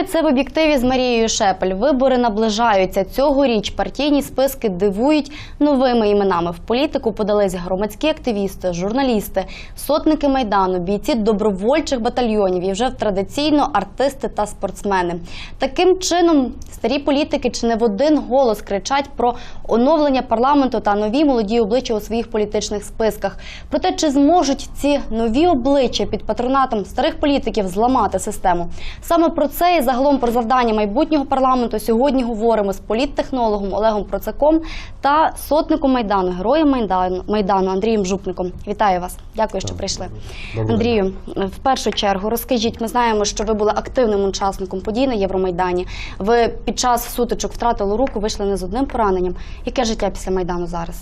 Вітаю це в об'єктиві з Марією Шепель. Вибори наближаються. Цьогоріч партійні списки дивують новими іменами. В політику подались громадські активісти, журналісти, сотники майдану, бійці добровольчих батальйонів і вже традиційно артисти та спортсмени. Таким чином, старі політики чи не в один голос кричать про оновлення парламенту та нові молоді обличчя у своїх політичних списках. Проте, чи зможуть ці нові обличчя під патронатом старих політиків зламати систему? Саме про це і загалом про завдання майбутнього парламенту сьогодні говоримо з політтехнологом Олегом Процаком та сотником майдану, героєм майдану, майдану Андрієм Жупником. Вітаю вас! Дякую, що прийшли. Андрію, в першу чергу розкажіть, ми знаємо, що ви були активним учасником подій на Євромайдані. Ви під час сутичок втратили руку, вийшли не з одним пораненням. Яке життя після майдану зараз?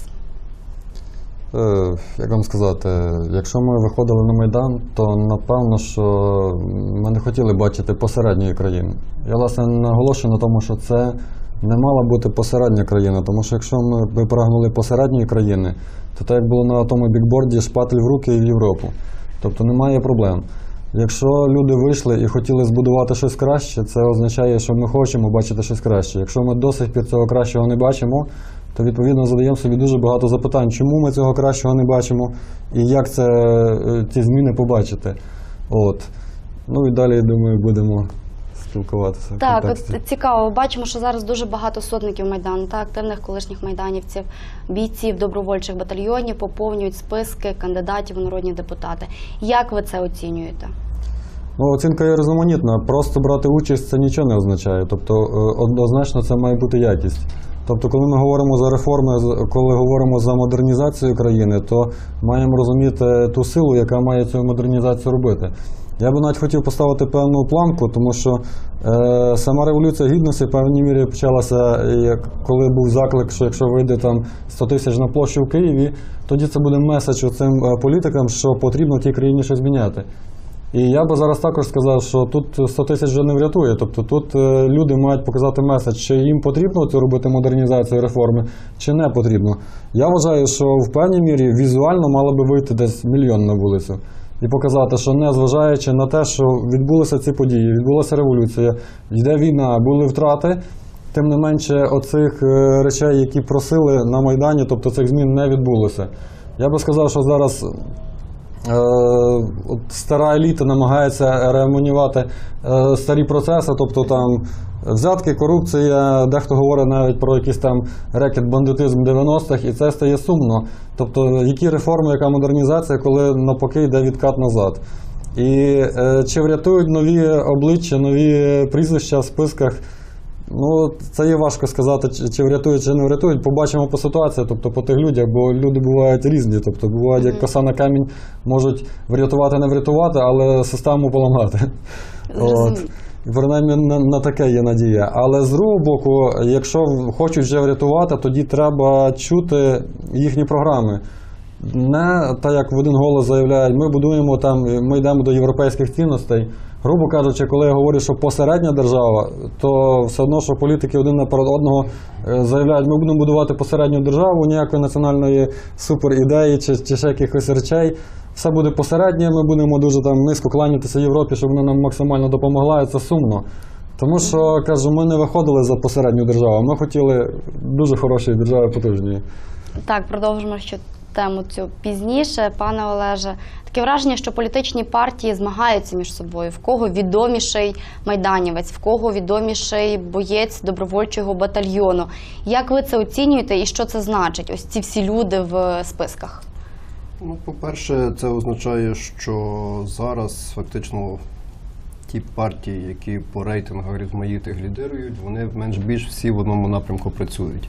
Е, Як вам сказати, якщо ми виходили на Майдан, то напевно, що ми не хотіли бачити посередньої країни. Я власне наголошую на тому, що це не мала бути посередня країна, тому що якщо ми прагнули посередньої країни, то так як було на тому бікборді шпатель в руки і в Європу. Тобто немає проблем. Якщо люди вийшли і хотіли збудувати щось краще, це означає, що ми хочемо бачити щось краще. Якщо ми до сих пір цього кращого не бачимо, то відповідно задаємо собі дуже багато запитань, чому ми цього кращого не бачимо і як це е, ці зміни побачити. От. Ну і далі, я думаю, будемо спілкуватися. Так, от цікаво. Бачимо, що зараз дуже багато сотників майдану, та активних колишніх майданівців, бійців добровольчих батальйонів поповнюють списки кандидатів у народні депутати. Як ви це оцінюєте? Ну, оцінка є різноманітна. Просто брати участь це нічого не означає. Тобто, е, однозначно, це має бути якість. Тобто, коли ми говоримо за реформи, коли говоримо за модернізацію країни, то маємо розуміти ту силу, яка має цю модернізацію робити. Я би навіть хотів поставити певну планку, тому що е, сама революція гідності в певній мірі почалася, е, як коли був заклик, що якщо вийде там 100 тисяч на площу в Києві, тоді це буде меседж цим політикам, що потрібно в тій країні щось міняти. І я би зараз також сказав, що тут 100 тисяч вже не врятує. Тобто тут е, люди мають показати меседж, чи їм потрібно цю робити модернізацію реформи, чи не потрібно. Я вважаю, що в певній мірі візуально мало би вийти десь мільйон на вулицю і показати, що не зважаючи на те, що відбулися ці події, відбулася революція, йде війна, були втрати. Тим не менше, оцих е, речей, які просили на Майдані, тобто цих змін не відбулося. Я би сказав, що зараз от стара еліта намагається реамонувати е, старі процеси, тобто там взятки, корупція, дехто говорить навіть про якийсь там рекет бандитизм 90-х, і це стає сумно. Тобто, які реформи, яка модернізація, коли навпаки йде відкат назад. І е, чи врятують нові обличчя, нові прізвища в списках? Ну, це є важко сказати, чи, врятують, чи не врятують. Побачимо по ситуації, тобто по тих людях, бо люди бувають різні. Тобто бувають, як коса на камінь, можуть врятувати, не врятувати, але систему поламати. І Принаймні на, на таке є надія. Але з другого боку, якщо хочуть вже врятувати, тоді треба чути їхні програми. Не так, як в один голос заявляють, ми будуємо там, ми йдемо до європейських цінностей. Грубо кажучи, коли я говорю, що посередня держава, то все одно, що політики один наперед одного е, заявляють, ми будемо будувати посередню державу, ніякої національної суперідеї чи, чи ще якихось речей. Все буде посереднє, ми будемо дуже там низько кланятися Європі, щоб вона нам максимально допомогла, і це сумно. Тому що кажу, ми не виходили за посередню державу. Ми хотіли дуже хорошої держави потужної. Так, продовжимо ще тему цю пізніше. Пане Олеже, таке враження, що політичні партії змагаються між собою. В кого відоміший майданівець, в кого відоміший боєць добровольчого батальйону. Як ви це оцінюєте і що це значить? Ось ці всі люди в списках? Ну, по-перше, це означає, що зараз фактично ті партії, які по рейтингах різноманітних лідирують, вони менш більш всі в одному напрямку працюють.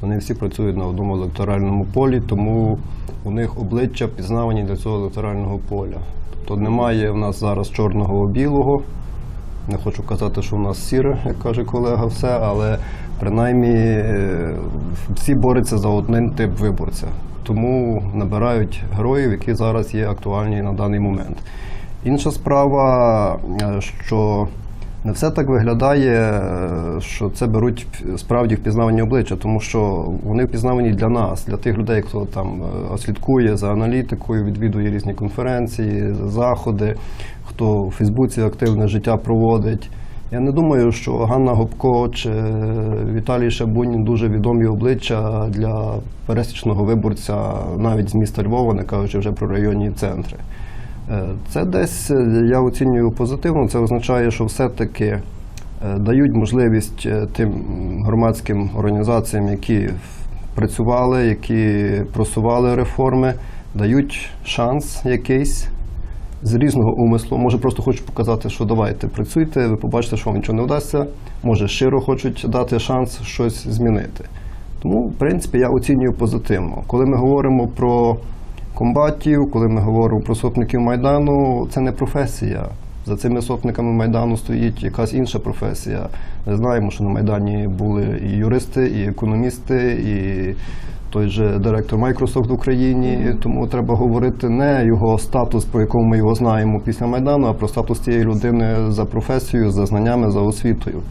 Вони всі працюють на одному електоральному полі, тому у них обличчя пізнавані для цього електорального поля. Тобто немає в нас зараз чорного білого. Не хочу казати, що у нас сіре, як каже колега, все, але принаймні е, всі борються за один тип виборця. Тому набирають героїв, які зараз є актуальні на даний момент. Інша справа, е, що не все так виглядає, е, що це беруть справді впізнавані обличчя, тому що вони впізнавані для нас, для тих людей, хто там е, слідкує за аналітикою, відвідує різні конференції, заходи, хто в Фейсбуці активне життя проводить. Я не думаю, що Ганна Гопко чи Віталій Шабунін дуже відомі обличчя для пересічного виборця навіть з міста Львова, не кажучи вже про районні центри. Е, Це десь е, я оцінюю позитивно. Це означає, що все-таки е, дають можливість тим громадським організаціям, які працювали, які просували реформи, дають шанс якийсь з різного умислу. Може, просто хочуть показати, що давайте працюйте, ви побачите, що вам нічого не вдасться. Може, щиро хочуть дати шанс щось змінити. Тому, в принципі, я оцінюю позитивно. Коли ми говоримо про комбатів, коли ми говоримо про сотників Майдану, це не професія. За цими сотниками Майдану стоїть якась інша професія. Ми знаємо, що на Майдані були і юристи, і економісти, і той же директор Microsoft в Україні. Тому треба говорити не його статус, про якому ми його знаємо після Майдану, а про статус цієї людини за професією, за знаннями, за освітою.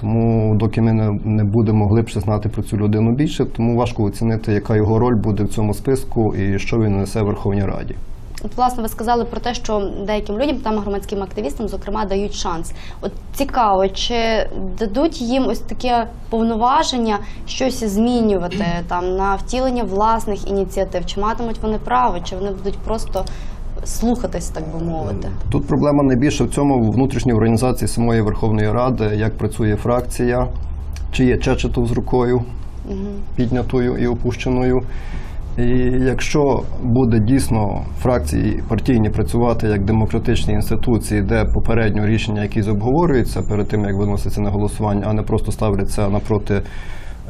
Тому, доки ми не, не будемо глибше знати про цю людину більше, тому важко оцінити, яка його роль буде в цьому списку і що він несе в Верховній Раді. От, власне, ви сказали про те, що деяким людям, там громадським активістам, зокрема, дають шанс. От цікаво, чи дадуть їм ось таке повноваження щось змінювати там на втілення власних ініціатив? Чи матимуть вони право, чи вони будуть просто слухатись, так би мовити? Тут проблема найбільше в цьому внутрішній організації самої Верховної Ради, як працює фракція, чи є Чечетов з рукою піднятою і опущеною. І якщо буде дійсно фракції партійні працювати як демократичні інституції, де попередньо рішення якісь обговорюються перед тим, як виноситься на голосування, а не просто ставляться напроти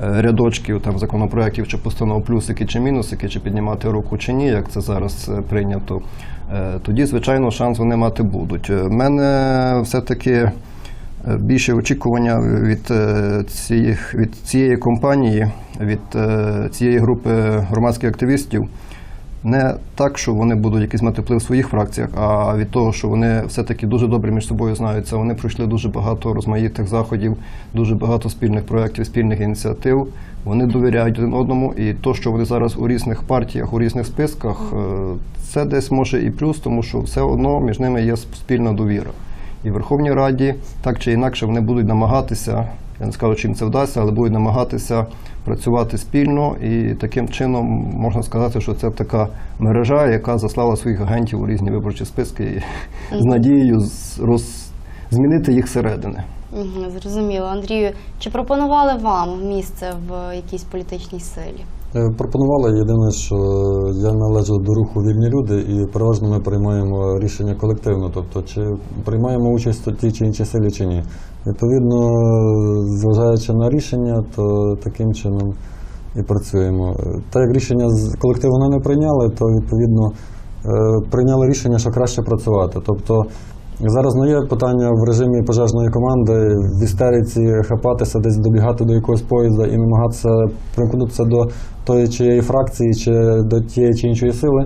рядочків там законопроєктів чи постанов плюсики чи мінусики, чи піднімати руку чи ні, як це зараз е, прийнято, е, тоді, звичайно, шанс вони мати будуть. У мене все-таки е, більше очікування від, е, цих, від цієї компанії, від е, цієї групи громадських активістів. Не так, що вони будуть якийсь мати вплив в своїх фракціях, а від того, що вони все-таки дуже добре між собою знаються. Вони пройшли дуже багато розмаїтих заходів, дуже багато спільних проєктів, спільних ініціатив. Вони довіряють один одному, і то, що вони зараз у різних партіях, у різних списках, е, це десь може і плюс, тому що все одно між ними є спільна довіра. І в Верховній Раді так чи інакше вони будуть намагатися, я не скажу, чим це вдасться, але будуть намагатися працювати спільно, і таким чином можна сказати, що це така мережа, яка заслала своїх агентів у різні виборчі списки і з надією роз... змінити їх середини. Угу, зрозуміло. Андрію, чи пропонували вам місце в якійсь політичній силі? Е, Пропонували єдине, що я належу до руху вільні люди, і переважно ми приймаємо рішення колективно, тобто чи приймаємо участь у тій чи іншій силі чи ні. Відповідно, зважаючи на рішення, то таким чином і працюємо. Е, Так як рішення з колективу не прийняли, то відповідно е, прийняли рішення, що краще працювати. Тобто Зараз не є питання в режимі пожежної команди в істериці хапатися, десь добігати до якогось поїзда і намагатися примкнутися до тої чи іншої фракції чи до тієї чи іншої сили.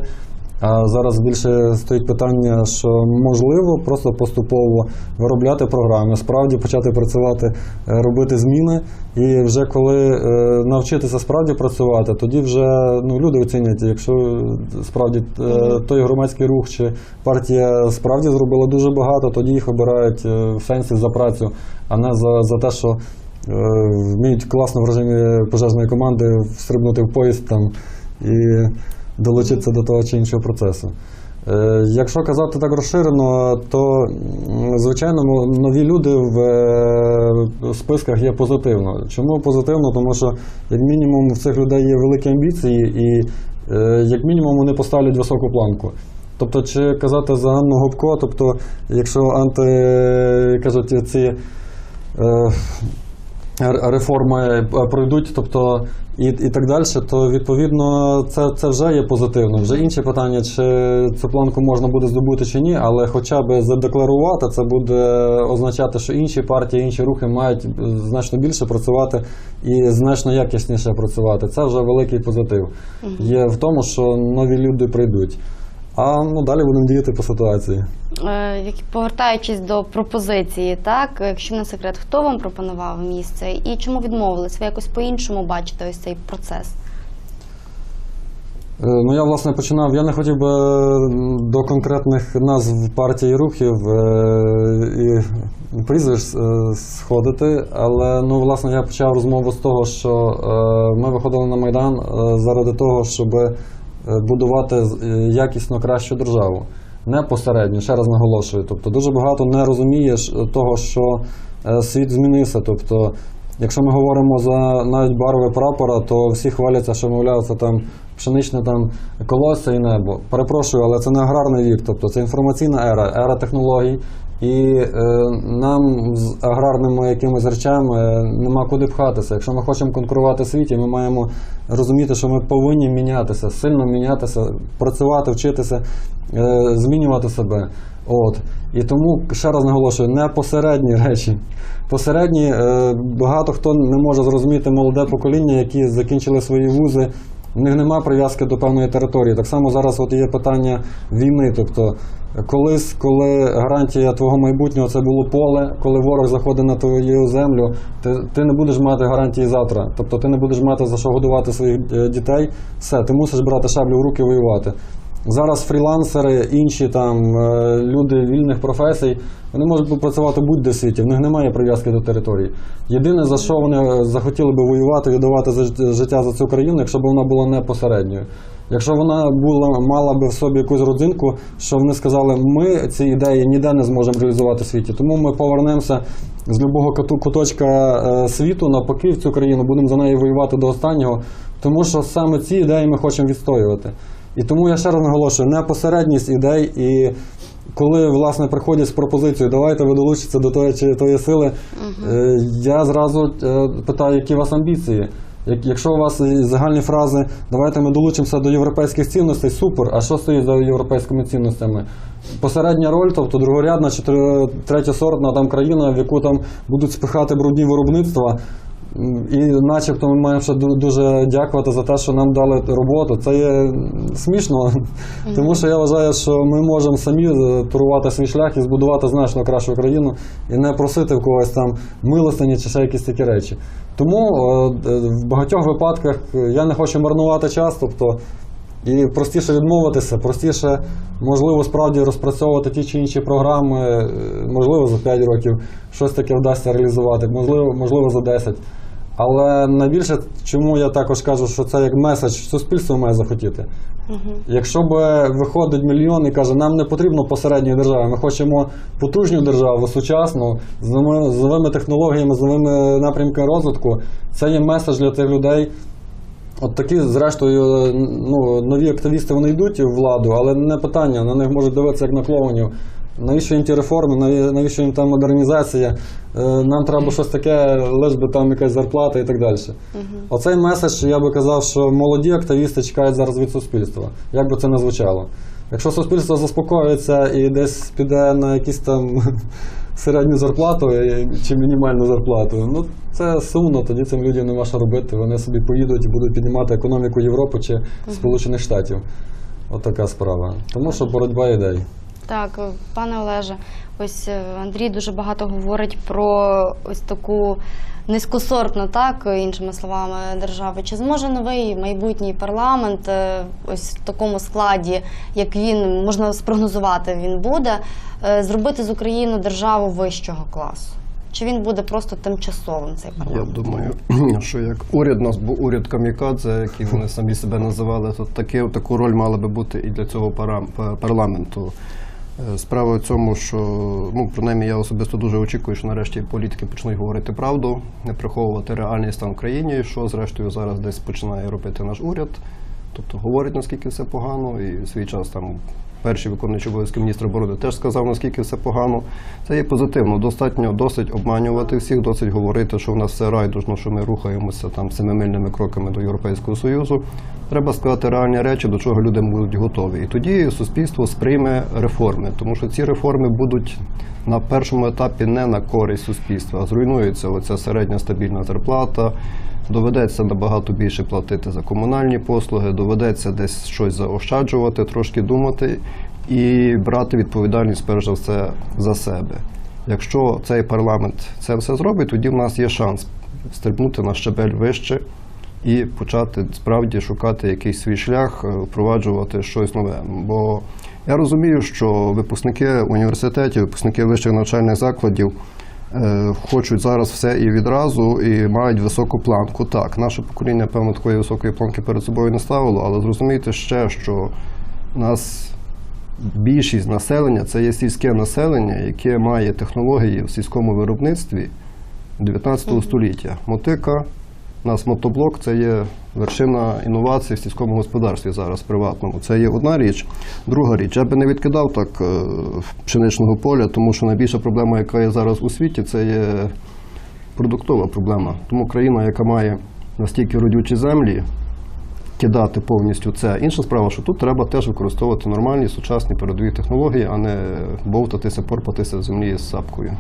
А зараз більше стоїть питання, що можливо просто поступово виробляти програми, справді почати працювати, е, робити зміни. І вже коли е, навчитися справді працювати, тоді вже ну, люди оцінять, якщо справді е, той громадський рух чи партія справді зробила дуже багато, тоді їх обирають в сенсі за працю, а не за, за те, що вміють класно в режимі пожежної команди встрибнути в поїзд там і долучитися до того чи іншого процесу. Е, Якщо казати так розширено, то звичайно нові люди в е, списках є позитивно. Чому позитивно? Тому що як мінімум в цих людей є великі амбіції, і е, як мінімум вони поставлять високу планку. Тобто, чи казати за Ганну Гопко, тобто, якщо анти кажуть ці реформи е, пройдуть, тобто і, і так далі, то відповідно це, це вже є позитивно. Вже інше питання, чи цю планку можна буде здобути чи ні, але хоча б задекларувати, це буде означати, що інші партії, інші рухи мають значно більше працювати і значно якісніше працювати. Це вже великий позитив. Є в тому, що нові люди прийдуть. А ну далі будемо діяти по ситуації. Е, повертаючись до пропозиції, так, якщо не секрет, хто вам пропонував місце і чому відмовились? Ви якось по-іншому бачите ось цей процес? Е, Ну, я власне починав. Я не хотів би до конкретних назв партії рухів е, і прізвищ е, сходити, але ну, власне я почав розмову з того, що е, ми виходили на Майдан е, заради того, щоб е, будувати е, якісно кращу державу. Не посередньо, ще раз наголошую. Тобто дуже багато не розумієш е, того, що е, світ змінився. Тобто, Якщо ми говоримо за навіть барви прапора, то всі хваляться, що мовляв, це там пшеничне там колосся і небо. Перепрошую, але це не аграрний вік, тобто це інформаційна ера, ера технологій. І е, нам з аграрними якимись речами е, нема куди пхатися. Якщо ми хочемо конкурувати в світі, ми маємо розуміти, що ми повинні мінятися, сильно мінятися, працювати, вчитися, е, змінювати себе. От. І тому ще раз наголошую, не посередні речі. Посередні е, багато хто не може зрозуміти молоде покоління, які закінчили свої вузи. В них нема прив'язки до певної території. Так само зараз от є питання війни. Тобто, колись, коли гарантія твого майбутнього це було поле, коли ворог заходить на твою землю, ти, ти не будеш мати гарантії завтра. Тобто ти не будеш мати за що годувати своїх е, дітей. Все, ти мусиш брати шаблю в руки воювати. Зараз фрілансери, інші там е, люди вільних професій, вони можуть працювати будь-де в світі, в них немає прив'язки до території. Єдине, за що вони захотіли би воювати, віддавати за життя за цю країну, якщо б вона була непосередньою. Якщо вона була, мала би в собі якусь родзинку, що вони сказали, ми ці ідеї ніде не зможемо реалізувати в світі, тому ми повернемося з любого куточка е, світу навпаки в цю країну, будемо за неї воювати до останнього, тому що саме ці ідеї ми хочемо відстоювати. І тому я ще раз наголошую, непосередність ідей і коли власне приходять з пропозицією, давайте ви долучитеся до тої чи тої сили, е, я зразу е, питаю, які у вас амбіції. Як- Якщо у вас загальні фрази давайте ми долучимося до європейських цінностей, супер. А що стоїть за європейськими цінностями? Посередня роль, тобто другорядна чи тре- третьосортна там країна, в яку там будуть спихати брудні виробництва. І начебто ми маємо ще дуже дякувати за те, що нам дали роботу. Це є смішно, тому що я вважаю, що ми можемо самі е, турувати свій шлях і збудувати значно кращу країну і не просити в когось там милостині чи ще якісь такі речі. Тому е, е, в багатьох випадках я не хочу марнувати час, тобто і простіше відмовитися, простіше, можливо, справді розпрацьовувати ті чи інші програми, можливо, за 5 років щось таке вдасться реалізувати, можливо, можливо, за 10. Але найбільше, чому я також кажу, що це як меседж суспільство має захотіти. Якщо б виходить мільйон і каже, нам не потрібно посередньої держави, ми хочемо потужну державу, сучасну, з новими, з новими технологіями, з новими напрямками розвитку, це є меседж для тих людей. От такі, зрештою, ну, нові активісти вони йдуть в владу, але не питання, на них можуть дивитися як на клоунів. Навіщо їм ті реформи, навіщо їм там модернізація? Е, Нам треба щось таке, лиш би там якась зарплата і так далі. Оцей меседж, я би казав, що молоді активісти чекають зараз від суспільства, як би це не звучало. Якщо суспільство заспокоїться і десь піде на якісь там середню зарплату е, чи мінімальну зарплату, ну це сумно, тоді цим людям нема що робити. Вони собі поїдуть і будуть піднімати економіку Європи чи Сполучених Штатів. От справа. Тому що боротьба ідей. Так, пане Олеже, ось е, Андрій дуже багато говорить про ось таку низькосортну, так, іншими словами, державу. Чи зможе новий майбутній парламент е, ось в такому складі, як він можна спрогнозувати, він буде, е, зробити з України державу вищого класу? Чи він буде просто тимчасовим цей парламент? Я думаю, що як уряд у нас був уряд камікадзе, який вони самі себе називали, то таке, таку роль мала би бути і для цього парламенту. Е, Справа в цьому, що ну, принаймні я особисто дуже очікую, що нарешті політики почнуть говорити правду, не приховувати реальний стан в країні, що зрештою зараз десь починає робити наш уряд. Тобто говорить, наскільки все погано, і в свій час там перший виконуючий обов'язки міністра оборони теж сказав, наскільки все погано. Це є позитивно. Достатньо досить обманювати всіх, досить говорити, що в нас все райдужно, що ми рухаємося там семимильними кроками до Європейського Союзу. Треба сказати реальні речі, до чого люди будуть готові. І тоді суспільство сприйме реформи, тому що ці реформи будуть на першому етапі не на користь суспільства, а зруйнується оця середня стабільна зарплата. Доведеться набагато більше платити за комунальні послуги, доведеться десь щось заощаджувати, трошки думати і брати відповідальність перш за все за себе. Якщо цей парламент це все зробить, тоді в нас є шанс стрибнути на щебель вище і почати справді шукати якийсь свій шлях, е, впроваджувати щось нове. Бо я розумію, що випускники університетів, випускники вищих навчальних закладів хочуть зараз все і відразу, і мають високу планку. Так, наше покоління, певно, такої високої планки перед собою не ставило, але зрозумійте ще, що у нас більшість населення це є сільське населення, яке має технології в сільському виробництві 19 століття. Мотика, нас мотоблок це є вершина інновацій в сільському господарстві зараз приватному. Це є одна річ. Друга річ, я би не відкидав так е, пшеничного поля, тому що найбільша проблема, яка є зараз у світі, це є продуктова проблема. Тому країна, яка має настільки родючі землі, кидати повністю це. Інша справа, що тут треба теж використовувати нормальні сучасні передові технології, а не бовтатися, порпатися в землі з сапкою.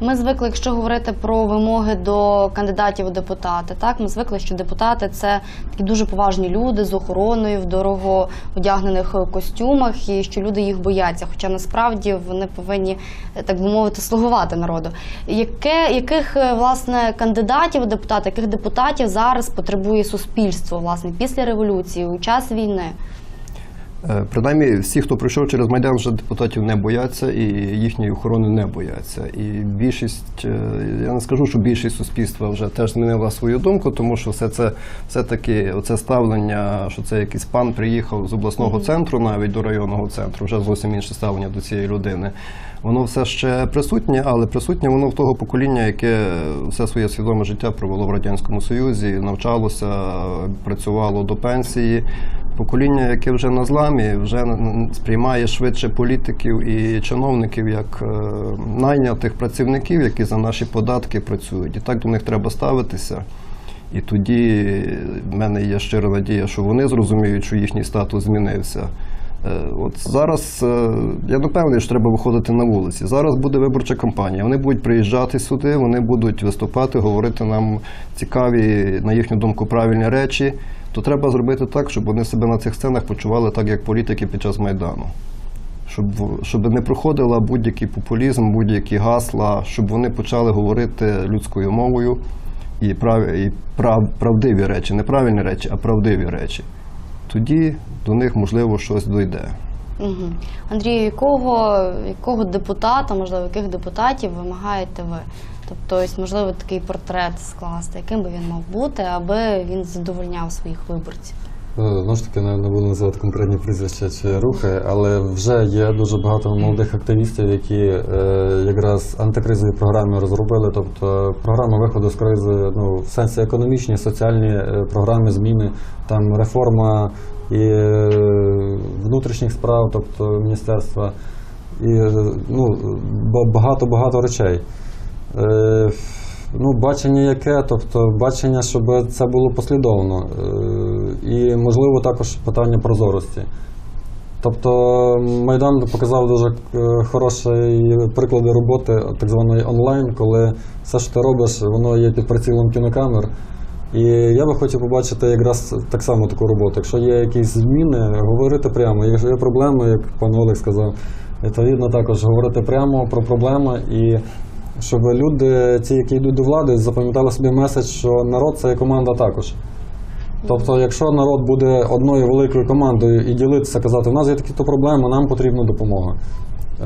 Ми звикли, якщо говорити про вимоги до кандидатів у депутати, так ми звикли, що депутати це такі дуже поважні люди з охороною в дорого одягнених е, костюмах, і що люди їх бояться. Хоча насправді вони повинні, е, так би мовити, слугувати народу. Яке яких е, власне кандидатів у депутати, яких депутатів зараз потребує суспільство власне після революції у час війни? Е, Принаймні, всі, хто пройшов через Майдан, вже депутатів не бояться і їхньої охорони не бояться. І більшість, е, я не скажу, що більшість суспільства вже теж змінила свою думку, тому що все це все-таки оце ставлення, що це якийсь пан приїхав з обласного центру, навіть до районного центру, вже зовсім інше ставлення до цієї людини. Воно все ще присутнє, але присутнє воно в того покоління, яке все своє свідоме життя провело в Радянському Союзі, навчалося, працювало до пенсії. Покоління, яке вже на зламі, вже сприймає швидше політиків і чиновників як е, найнятих працівників, які за наші податки працюють. І так до них треба ставитися. І тоді в мене є щира надія, що вони зрозуміють, що їхній статус змінився. Е, От зараз е, я напевний, що треба виходити на вулиці. Зараз буде виборча кампанія. Вони будуть приїжджати сюди, вони будуть виступати, говорити нам цікаві, на їхню думку, правильні речі. То треба зробити так, щоб вони себе на цих сценах почували так, як політики під час майдану. Щоб, щоб не проходила будь-який популізм, будь-які гасла, щоб вони почали говорити людською мовою і, прав, і прав, правдиві речі, не правильні речі, а правдиві речі. Тоді до них можливо щось дойде. Угу. Андрію, якого, якого депутата, можливо, яких депутатів вимагаєте ви? Тобто, ось, можливо, такий портрет скласти, яким би він мав бути, аби він задовольняв своїх виборців. Е, Знову ж таки, не, буду називати конкретні прізвища чи рухи, але вже є дуже багато молодих активістів, які е, якраз антикризові програми розробили. Тобто програма виходу з кризи ну, в сенсі економічні, соціальні е, програми, зміни, там реформа і е, внутрішніх справ, тобто міністерства, і е, ну, багато-багато речей. Е, Ну, бачення яке, тобто бачення, щоб це було послідовно. Е, І, можливо, також питання прозорості. Тобто Майдан показав дуже е, хороші приклади роботи так званої онлайн, коли все, що ти робиш, воно є під прицілом кінокамер. І я би хотів побачити якраз так само таку роботу. Якщо є якісь зміни, говорити прямо. Якщо є проблеми, як пан Олег сказав, відповідно також говорити прямо про проблеми і щоб люди, ті, які йдуть до влади, запам'ятали собі меседж, що народ це команда також. Тобто, якщо народ буде одною великою командою і ділитися, казати, у нас є такі-то проблеми, нам потрібна допомога.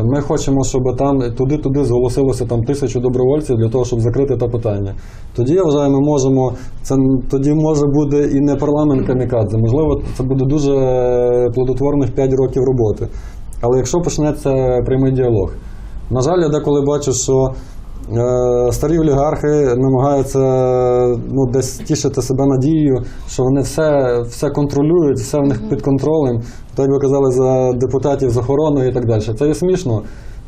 Ми хочемо, щоб там туди-туди зголосилося там тисячу добровольців для того, щоб закрити те питання. Тоді я вважаю, ми можемо. Це тоді може бути і не парламент камікадзе. Можливо, це буде дуже плодотворних 5 років роботи. Але якщо почнеться прямий діалог, на жаль, я деколи бачу, що старі олігархи намагаються ну, десь тішити себе надією, що вони все, все контролюють, все в них під контролем. Так би казали за депутатів з охороною і так далі. Це є смішно,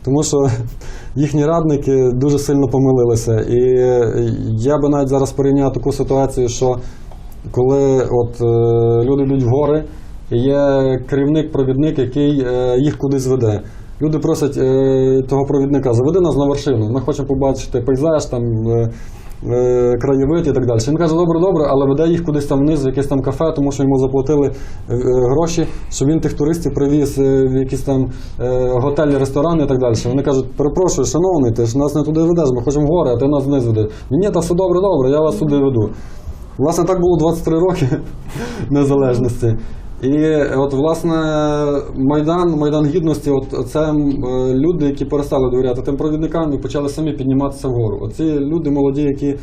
тому що їхні радники дуже сильно помилилися. І я би навіть зараз порівняв таку ситуацію, що коли от, е, люди йдуть в гори, і є керівник-провідник, який е, їх кудись веде. Люди просять е, того провідника, заведи нас на вершину. Ми хочемо побачити пейзаж, там, е, е, краєвид і так далі. Він каже, добре, добре, але веде їх кудись там вниз, в якесь там кафе, тому що йому заплатили е, гроші, щоб він тих туристів привіз е, в якісь там е, готелі, ресторани і так далі. Вони кажуть, перепрошую, шановний, ти ж нас не туди ведеш, ми хочемо в гори, а ти нас вниз ведеш. Ні, ні, та все добре, добре, я вас туди веду. Власне, так було 23 роки незалежності. І от, власне, Майдан, Майдан Гідності, от це е, люди, які перестали довіряти тим провідникам і почали самі підніматися вгору. Оці люди молоді, які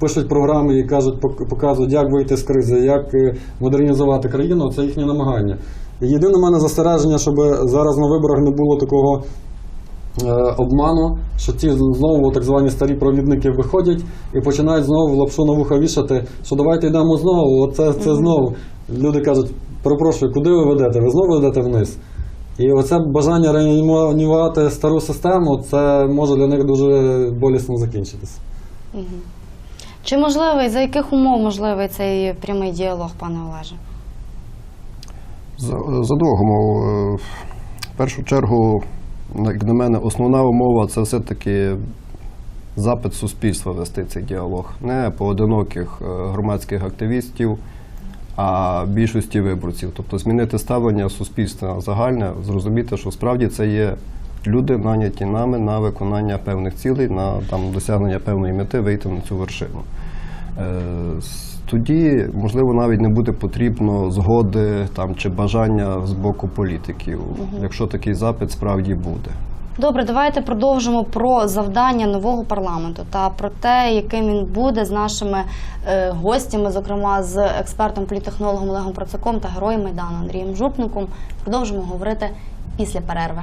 пишуть програми і кажуть, пок- показують, як вийти з кризи, як е, модернізувати країну, це їхнє намагання. Єдине в мене застереження, щоб зараз на виборах не було такого е, обману, що ті знову так звані старі провідники виходять і починають знову лапшу на вуха вішати, що давайте йдемо знову, оце це знову. Люди кажуть, перепрошую, куди ви ведете? Ви знову ведете вниз. І оце бажання реанімувати стару систему, це може для них дуже болісно закінчитися. Чи можливий, за яких умов можливий цей прямий діалог, пане Олеже? За, за двох умов. Е, В першу чергу, як на мене, основна умова це все-таки запит суспільства вести цей діалог. Не поодиноких е, громадських активістів, а більшості виборців. Тобто змінити ставлення суспільства загальне, зрозуміти, що справді це є люди, наняті нами на виконання певних цілей, на там, досягнення певної мети, вийти на цю вершину. Е, Тоді, можливо, навіть не буде потрібно згоди там, чи бажання з боку політиків, якщо такий запит справді буде. Добре, давайте продовжимо про завдання нового парламенту та про те, яким він буде з нашими е, гостями, зокрема з експертом, політехнологом Олегом Процаком та героєм Майдану Андрієм Жупником. Продовжимо говорити після перерви.